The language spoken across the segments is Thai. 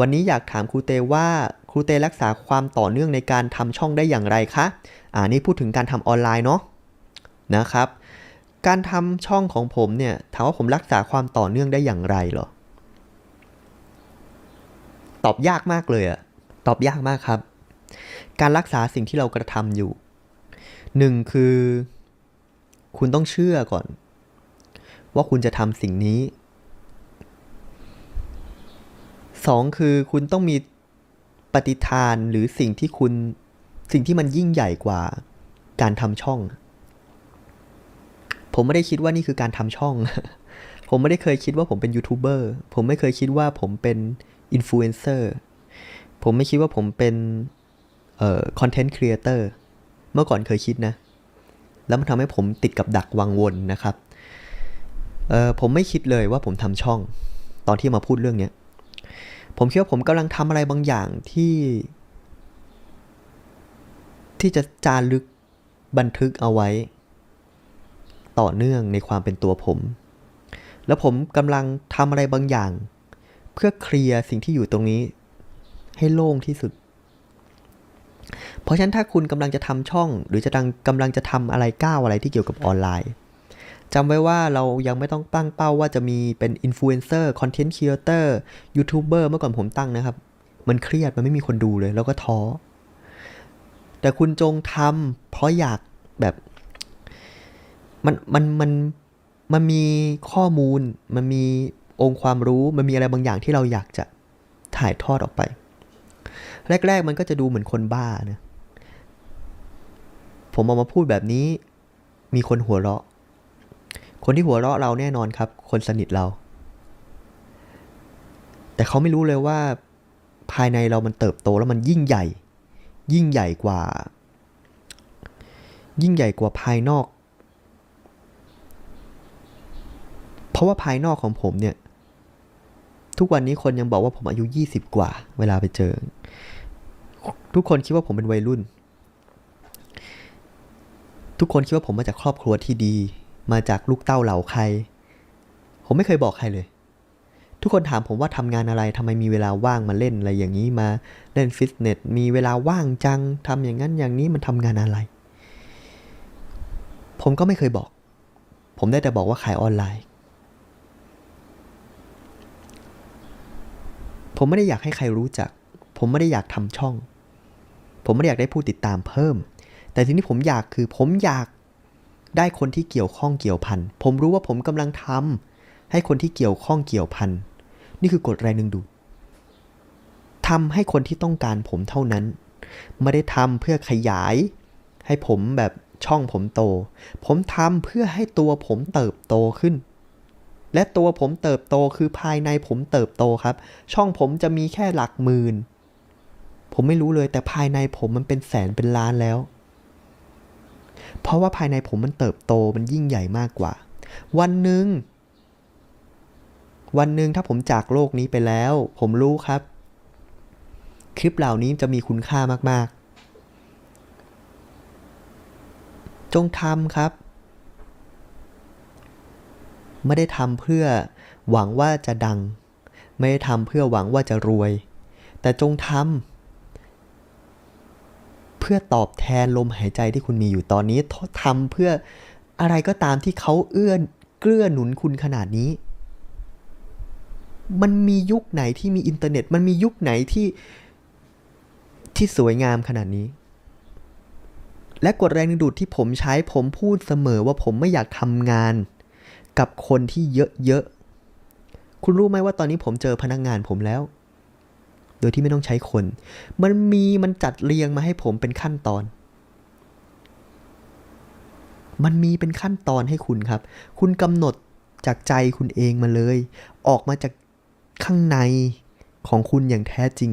วันนี้อยากถามครูเตว่าครูเตรักษาความต่อเนื่องในการทำช่องได้อย่างไรคะ อ่านี่พูดถึงการทำออนไลน์เนาะนะครับ การทำช่องของผมเนี่ยถามว่าผมรักษาความต่อเนื่องได้อย่างไรเหรอ ตอบยากมากเลยอะตอบยากมากครับ การรักษาสิ่งที่เรากระทำอยู่หนึ่งคือ คุณต้องเชื่อก่อน ว่าคุณจะทำสิ่งนี้ สองคือคุณต้องมีปฏิทานหรือสิ่งที่คุณสิ่งที่มันยิ่งใหญ่กว่าการทำช่อง ผมไม่ได้คิดว่านี่คือการทำช่อง ผมไม่ได้เคยคิดว่าผมเป็นยูทูบเบอร์ผมไม่เคยคิดว่าผมเป็นอินฟลูเอนเซอร์ผมไม่คิดว่าผมเป็นเอ่อคอนเทนต์ครีเอเตอร์เมื่อก่อนเคยคิดนะ แล้วมันทำให้ผมติดกับดักวังวนนะครับเอ่อผมไม่คิดเลยว่าผมทำช่อง ตอนที่มาพูดเรื่องเนี้ย ผมคิดว่าผมกำลังทำอะไรบางอย่างที่ ที่จะจารึกบันทึกเอาไว้ ต่อเนื่องในความเป็นตัวผม แล้วผมกำลังทำอะไรบางอย่าง เพื่อเคลียร์สิ่งที่อยู่ตรงนี้ ให้โล่งที่สุด เพราะฉะนั้นถ้าคุณกำลังจะทำช่อง หรือจะกำลังกำลังจะทำอะไรก้าวอะไรที่เกี่ยวกับออนไลน์ จำไว้ว่าเรายังไม่ต้องตั้งเป้าว่าจะมีเป็นอินฟลูเอนเซอร์คอนเทนต์ครีเอเตอร์ยูทูบเบอร์เมื่อก่อนผมตั้งนะครับ มันเครียดมันไม่มีคนดูเลย แล้วก็ท้อ แต่คุณจงทำเพราะอยากแบบ มันมันมันมันมีข้อมูล มันมีองค์ความรู้ มันมีอะไรบางอย่างที่เราอยากจะถ่ายทอดออกไป แรก ๆ มันก็จะดูเหมือนคนบ้านะ ผมเอามาพูดแบบนี้ มีคนหัวเราะ คนที่หัวเราะเราแน่นอนครับ คนสนิทเรา แต่เขาไม่รู้เลยว่า ภายในเรามันเติบโตแล้วมันยิ่งใหญ่ ยิ่งใหญ่กว่า ยิ่งใหญ่กว่าภายนอก เพราะว่าภายนอกของผมเนี่ย ทุกวันนี้คนยังบอกว่าผมอายุ 20 กว่า เวลาไปเจอ ทุกคนคิดว่าผมเป็นวัยรุ่น ทุกคนคิดว่าผมมาจากครอบครัวที่ดี มาจากลูกเต้าเหล่าใคร ผมไม่เคยบอกใครเลย ทุกคนถามผมว่าทำงานอะไรทำไมมีเวลาว่างมาเล่นอะไรอย่างนี้มาเล่นฟิตเนสมีเวลาว่างจังทำอย่างนั้นอย่างนี้มันทำงานอะไร ผมก็ไม่เคยบอก ผมได้แต่บอกว่าขายออนไลน์ ผมไม่ได้อยากให้ใครรู้จัก ผมไม่ได้อยากทำช่อง ผมไม่ได้อยากได้ผู้ติดตามเพิ่ม แต่สิ่งที่ผมอยากคือผมอยาก ได้คนที่เกี่ยวข้องเกี่ยวพัน ผมรู้ว่าผมกำลังทำให้คนที่เกี่ยวข้องเกี่ยวพัน นี่คือกฎแรงดึงดูดทำให้คนที่ต้องการผมเท่านั้น ไม่ได้ทำเพื่อขยาย ให้ผมแบบช่องผมโต ผมทำเพื่อให้ตัวผมเติบโตขึ้น และตัวผมเติบโตคือภายในผมเติบโตครับ ช่องผมจะมีแค่หลักหมื่น ผมไม่รู้เลยแต่ภายในผมมันเป็นแสนเป็นล้านแล้ว เพราะว่าภายในผมมันเติบโตมันยิ่งใหญ่มากกว่า วันหนึ่ง วันหนึ่งถ้าผมจากโลกนี้ไปแล้ว ผมรู้ครับ คลิปเหล่านี้จะมีคุณค่ามาก ๆ จงทำครับ ไม่ได้ทำเพื่อหวังว่าจะดัง ไม่ได้ทำเพื่อหวังว่าจะรวย แต่จงทำ พื่อตอบแทนลมหายใจที่คุณมีอยู่ตอนนี้ทำเพื่ออะไรก็ตามที่เขาเอื้อเกื้อหนุนคุณขนาดนี้ มันมียุคไหนที่มีอินเทอร์เน็ต มันมียุคไหนที่ที่สวยงามขนาดนี้ และกฎแรงดึงดูดที่ผมใช้ผมพูดเสมอว่าผมไม่อยากทำงานกับคนที่เยอะๆ คุณรู้ไหมว่าตอนนี้ผมเจอพนักงานผมแล้ว ดยที่ไม่ต้องใช้คน มันมีมันจัดเรียงมาให้ผมเป็นขั้นตอน มันมีเป็นขั้นตอนให้คุณครับ คุณกำหนดจากใจคุณเองมาเลย ออกมาจากข้างในของคุณอย่างแท้จริง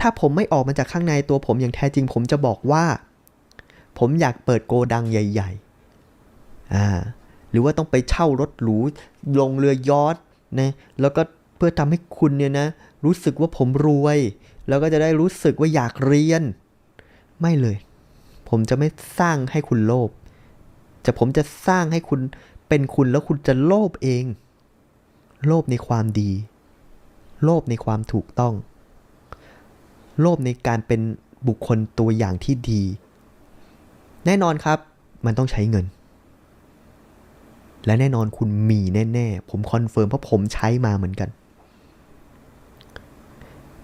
ถ้าผมไม่ออกมาจากข้างในตัวผมอย่างแท้จริง ผมจะบอกว่า ผมอยากเปิดโกดังใหญ่ ๆ อ่า หรือว่าต้องไปเช่ารถหรู ลงเรือยอทนะ แล้วก็ เพื่อทำให้คุณเนี่ยนะ รู้สึกว่าผมรวย แล้วก็จะได้รู้สึกว่าอยากเรียน ไม่เลย ผมจะไม่สร้างให้คุณโลภจะผมจะสร้างให้คุณเป็นคุณแล้วคุณจะโลภเอง โลภในความดี โลภในความถูกต้อง โลภในการเป็นบุคคลตัวอย่างที่ดี แน่นอนครับ มันต้องใช้เงิน และแน่นอนคุณมีแน่ ๆ ผมคอนเฟิร์มเพราะผมใช้มาเหมือนกัน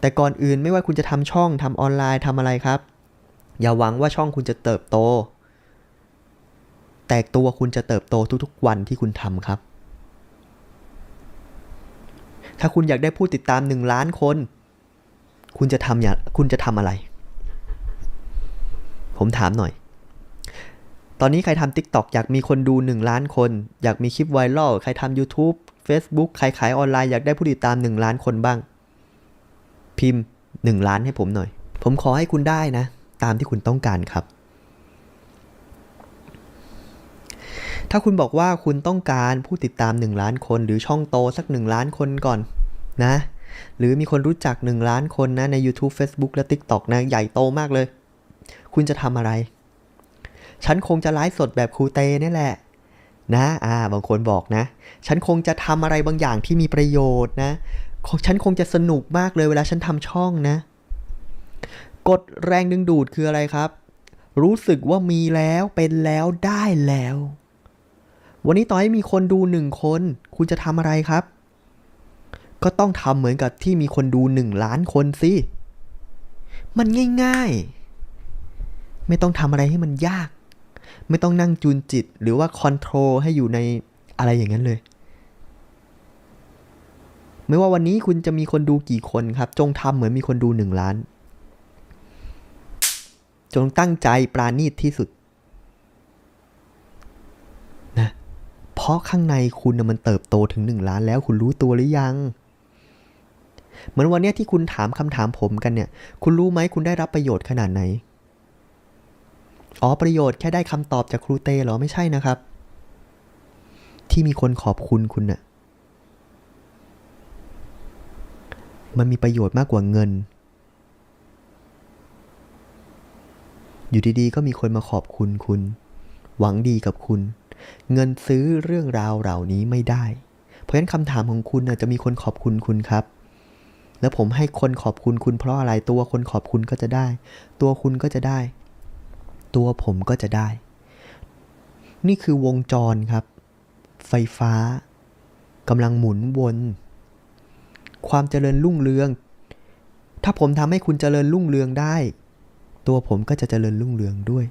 แต่ก่อนอื่นไม่ว่าคุณจะทำช่องทำออนไลน์ทำอะไรครับ อย่าหวังว่าช่องคุณจะเติบโต แต่ตัวคุณจะเติบโตทุกๆ วันที่คุณทำครับ ถ้าคุณอยากได้ผู้ติดตามหนึ่งล้านคน คุณจะทำอย่างคุณจะทำอะไร ผมถามหน่อยตอนนี้ใครทำ TikTok อยากมีคนดู 1 ล้านคน อยากมีคลิปไวรัลใครทำ YouTube Facebook ใครขายออนไลน์อยากได้ผู้ติดตาม 1 ล้านคนบ้าง พิมพ์ 1 ล้านให้ผมหน่อย ผมขอให้คุณได้นะ ตามที่คุณต้องการครับ ถ้าคุณบอกว่าคุณต้องการผู้ติดตาม 1 ล้านคนหรือช่องโตสัก 1 ล้านคนก่อนนะ หรือมีคนรู้จัก 1 ล้านคนนะ ใน YouTube Facebook และ TikTok นะ ใหญ่โตมากเลย คุณจะทำอะไร ฉันคงจะไลฟ์สดแบบครูเตนี่แหละนะ อ่า บางคนบอกนะ ฉันคงจะทำอะไรบางอย่างที่มีประโยชน์นะ ฉันคงจะสนุกมากเลยเวลาฉันทำช่องนะ กดแรงดึงดูดคืออะไรครับ รู้สึกว่ามีแล้วเป็นแล้วได้แล้ว วันนี้ต่อให้มีคนดูหนึ่งคน คุณจะทำอะไรครับ ก็ต้องทำเหมือนกับที่มีคนดูหนึ่งล้านคนสิ มันง่าย ๆ ไม่ต้องทำอะไรให้มันยาก ไม่ต้องนั่งจูนจิต หรือว่าคอนโทรลให้อยู่ในอะไรอย่างนั้นเลย ไม่ว่าวันนี้คุณจะมีคนดูกี่คนครับ จงทำเหมือนมีคนดูหนึ่งล้าน จงตั้งใจปราณีตที่สุดนะเพราะข้างในคุณมันเติบโตถึงหนึ่งล้านแล้วคุณรู้ตัวหรือยัง เหมือนวันเนี้ยที่คุณถามคำถามผมกันเนี่ย คุณรู้ไหมคุณได้รับประโยชน์ขนาดไหนอ๋อประโยชน์แค่ได้คำตอบจากครูเตเหรอไม่ใช่นะครับ ที่มีคนขอบคุณคุณน่ะ มันมีประโยชน์มากกว่าเงิน อยู่ดีๆ ก็มีคนมาขอบคุณคุณ หวังดีกับคุณ เงินซื้อเรื่องราวเหล่านี้ไม่ได้ เพราะฉะนั้นคำถามของคุณจะมีคนขอบคุณคุณครับ แล้วผมให้คนขอบคุณคุณเพราะอะไรตัวคนขอบคุณก็จะได้ ตัวคุณก็จะได้ ตัวผมก็จะได้ นี่คือวงจรครับ ไฟฟ้ากำลังหมุนวน ความเจริญรุ่งเรือง ถ้าผมทำให้คุณเจริญรุ่งเรืองได้ ตัวผมก็จะเจริญรุ่งเรืองด้วย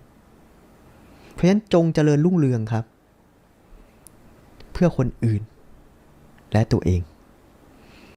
เพราะฉะนั้นจงเจริญรุ่งเรืองครับ เพื่อคนอื่น และตัวเอง